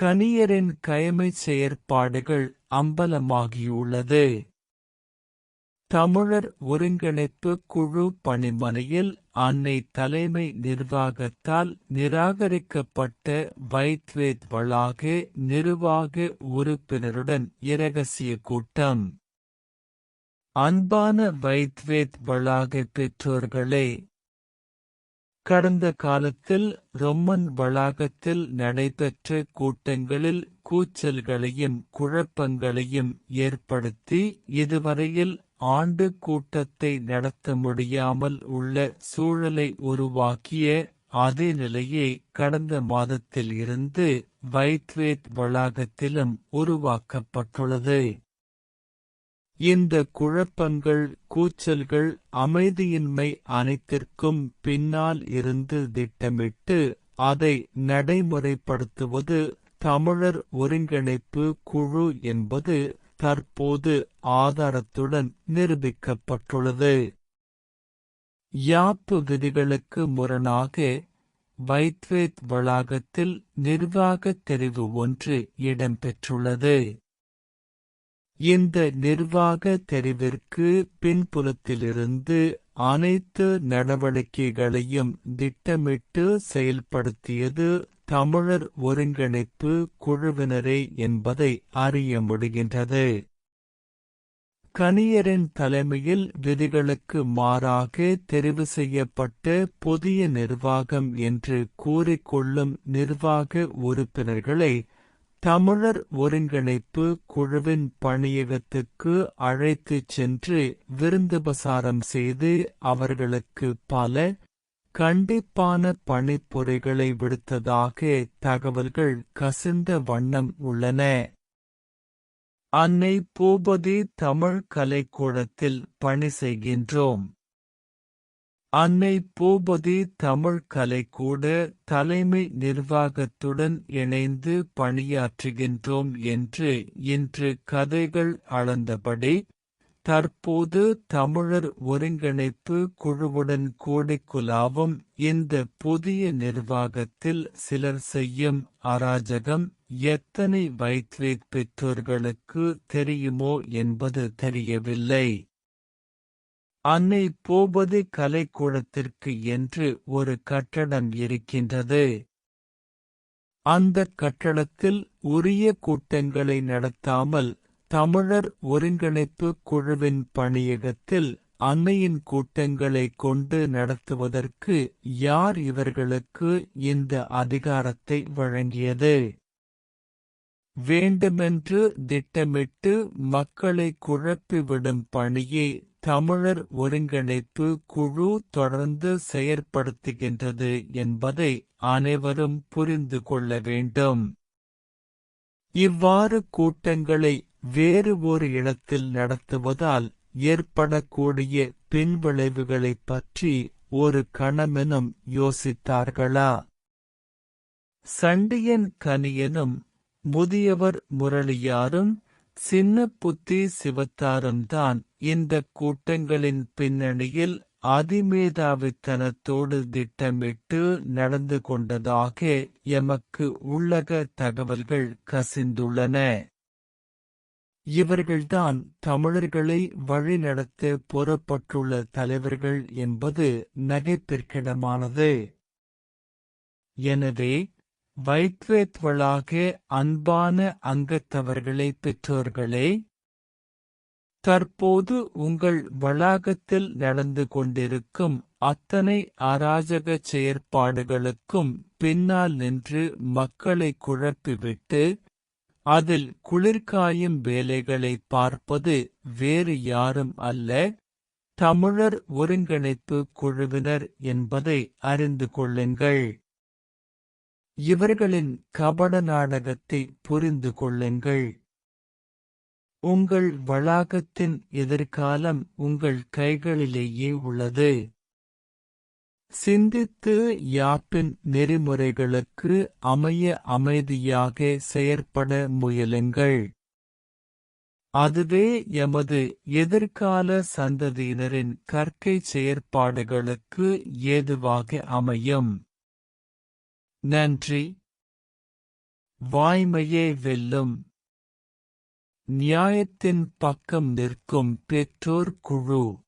கணியரின் கயமை செயற்பாடுகள் அம்பலமாகியுள்ளது. தமிழர் ஒருங்கிணைப்பு குழு பணிமனையில் அன்னை தலைமை நிர்வாகத்தால் நிராகரிக்கப்பட்ட வைத்வேத் வளாக நிர்வாக உறுப்பினருடன் இரகசிய கூட்டம். அன்பான வைத்வேத் வளாக பெற்றோர்களே கடந்த காலத்தில் ரொம்மன் வளாகத்தில் நடைபெற்ற கூட்டங்களில் கூச்சல்களையும் குழப்பங்களையும் ஏற்படுத்தி இதுவரையில் ஆண்டு கூட்டத்தை நடத்த முடியாமல் உள்ள சூழலை உருவாக்கிய அதே நிலையே கடந்த மாதத்தில் இருந்து வைத்வேத் வளாகத்திலும் உருவாக்கப்பட்டுள்ளது. இந்த குழப்பங்கள் கூச்சல்கள் அமைதியின்மை அனைத்திற்கும் பின்னால் இருந்து திட்டமிட்டு அதை நடைமுறைப்படுத்துவது தமிழர் ஒருங்கிணைப்பு குழு என்பது தற்போது ஆதாரத்துடன் நிரூபிக்கப்பட்டுள்ளது. யாப்பு விதிகளுக்கு முரணாக வைத்வேத் வளாகத்தில் நிர்வாகத் தெரிவு ஒன்று இடம்பெற்றுள்ளது. இந்த நிர்வாக தெரிவிற்கு பின்புலத்திலிருந்து அனைத்து நடவடிக்கைகளையும் திட்டமிட்டு செயல்படுத்தியது தமிழர் ஒருங்கிணைப்பு குழுவினரே என்பதை அறிய முடிகின்றது. கணியரின் தலைமையில் விதிகளுக்கு மாறாக தெரிவு செய்யப்பட்ட புதிய நிர்வாகம் என்று கூறிக்கொள்ளும் நிர்வாக உறுப்பினர்களை தமிழர் ஒருங்கிணைப்பு குழுவின் பணியகத்துக்கு அழைத்துச் சென்று விருந்துபசாரம் செய்து அவர்களுக்கு பல கண்டிப்பான பணிப்புரைகளை விடுத்ததாக தகவல்கள் கசிந்த வண்ணம் உள்ளன. அன்னை பூபதி தமிழ் கலைக்கூடத்தில் பணி செய்கின்றோம். அன்னை பூபதி தமிழ் கலைக்கூட தலைமை நிர்வாகத்துடன் இணைந்து பணியாற்றுகின்றோம் என்று இன்று கதைகள் அளந்தபடி தற்போது தமிழர் ஒருங்கிணைப்பு குழுவுடன் கூடிக்குலாவும் இந்த புதிய நிர்வாகத்தில் சிலர் செய்யும் அராஜகம் எத்தனை வைத்வேத் பெற்றோர்களுக்கு தெரியுமோ என்பது தெரியவில்லை. அன்னை பூபதி கலைக்கூடத்திற்கு என்று ஒரு கட்டடம் இருக்கின்றது. அந்த கட்டடத்தில் உரிய கூட்டங்களை நடத்தாமல் தமிழர் ஒருங்கிணைப்பு குழுவின் பணியகத்தில் அன்னையின் கூட்டங்களை கொண்டு நடத்துவதற்கு யார் இவர்களுக்கு இந்த அதிகாரத்தை வழங்கியது? வேண்டுமென்று திட்டமிட்டு மக்களை குழப்பிவிடும் பணியை தமிழர் ஒருங்கிணைப்பு குழு தொடர்ந்து செயற்படுத்துகின்றது என்பதை அனைவரும் புரிந்து கொள்ள வேண்டும். இவ்வாறு கூட்டங்களை வேறு ஒரு இடத்தில் நடத்துவதால் ஏற்படக்கூடிய பின்விளைவுகளைப் பற்றி ஒரு கணமெனும் யோசித்தார்களா? சண்டியன் கனியனும் முதியவர் முரளியாரும் சின்ன புத்தி சிவத்தாரும் இந்த கூட்டங்களின் பின்னணியில் அதிமேதாவித்தனத்தோடு திட்டமிட்டு நடந்து கொண்டதாக எமக்கு உள்ளக தகவல்கள் கசிந்துள்ளன. இவர்கள்தான் தமிழர்களை வழிநடத்த புறப்பட்டுள்ள தலைவர்கள் என்பது நகைப்பிற்கிடமானது. எனவே வைத்வேத்வளாக அன்பான அங்கத்தவர்களை பெற்றோர்களே தற்போது உங்கள் வளாகத்தில் நடந்து கொண்டிருக்கும் அத்தனை அராஜக செயற்பாடுகளுக்கும் பின்னால் நின்று மக்களை குழப்பிவிட்டு அதில் குளிர்காயும் வேலைகளை பார்ப்பது வேறு யாரும் அல்ல தமிழர் ஒருங்கிணைப்பு குழுவினர் என்பதை அறிந்து கொள்ளுங்கள். இவர்களின் கபட நாடகத்தை புரிந்து கொள்ளுங்கள். உங்கள் வளாகத்தின் எதிர்காலம் உங்கள் கைகளிலேயே உள்ளது. சிந்தித்து யாப்பின் நெறிமுறைகளுக்கு அமைய அமைதியாக செயற்பட முயலுங்கள். அதுவே எமது எதிர்கால சந்ததியினரின் கற்கை செயற்பாடுகளுக்கு ஏதுவாக அமையும். நன்றி. வாய்மையே வெல்லும். நியாயத்தின் பக்கம் நிற்கும் பெற்றோர் குழு.